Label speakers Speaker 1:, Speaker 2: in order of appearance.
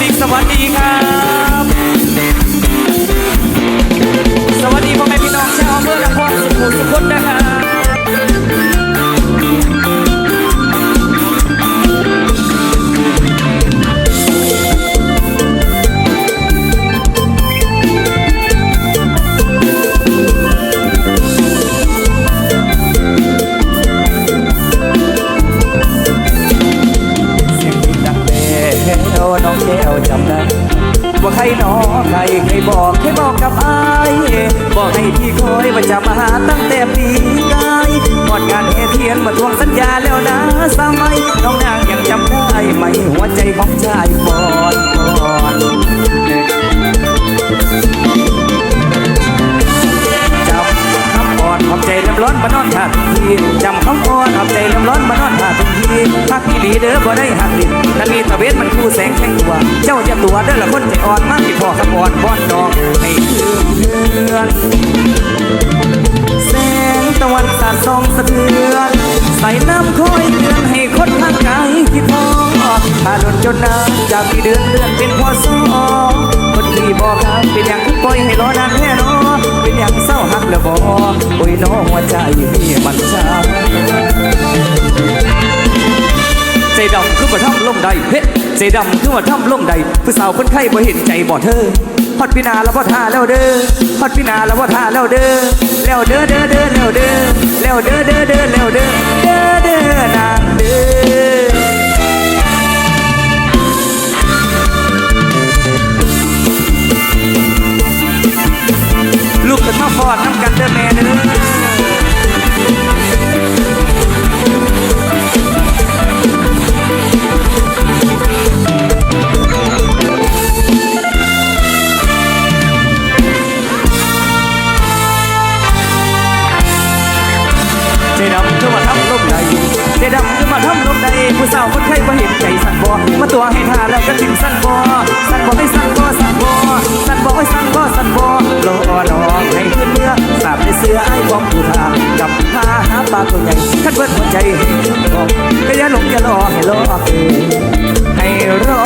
Speaker 1: สิกสวัสดีครับ จำได้ว่าใครหนอใครใครบอกใครบอกกับอายบอกให้พี่คอยว่าจะมาหาตั้งแต่ปีกายหมดงานเฮเทียนมาทวงสัญญาแล้วนะสมัยน้อง พี่เด้อบ่ได้หักดินนั่มีตะเวนมันคู่แสงแข่งตัว เจ้าจะตัวเด้อละคนใจอ่อนมากที่พอคำอ่อนป้อนดอกให้คืนเดือนแสงตะวันสาดส่องสะเทือนใส่น้ำคอยเตือนให้คนทางกายคิดพองถ้าโดนจนนานจากที่เดือนเดือนเป็นพอสองคนที่บอกครับเป็นอย่างที่ปล่อยให้รอนานแค่นอน ดำคือมาทำลมใดเฮ้ใจดำคือมาทำลมใดผู้สาวคนไข้บ่เห็นใจบ่เธอฮอดพินาแล้วพ่ท่าแล้วเด้อฮอดพินาแล้วพ่ท่าแล้วเด้อแล้วเด้อเด้อเด้อแล้วเด้อแล้วเด้อเด้อเด้อแล้วเด้อเด้อเด้อนางเด้อลูกกันมาฟอดน้ำกันเด้อแม่เด้อ ดำคือมาทำลมใดผู้สาวคนไทยมาเห็นใจสั่นบ่มาตัวให้ทาแล้วก็ทิมสั่นบ่สั่นบ่ไม่สั่นบ่สั่นบ่สั่นบ่ไม่สั่นบ่สั่นบ่รอรอให้ขึ้นเมื่อสาบในเสื้อไอ้บอมผู้ทากับทาหาปลาตัวใหญ่คัดเบิดหัวใจให้บอกก็อย่าหลงอย่ารอให้รอเอให้รอ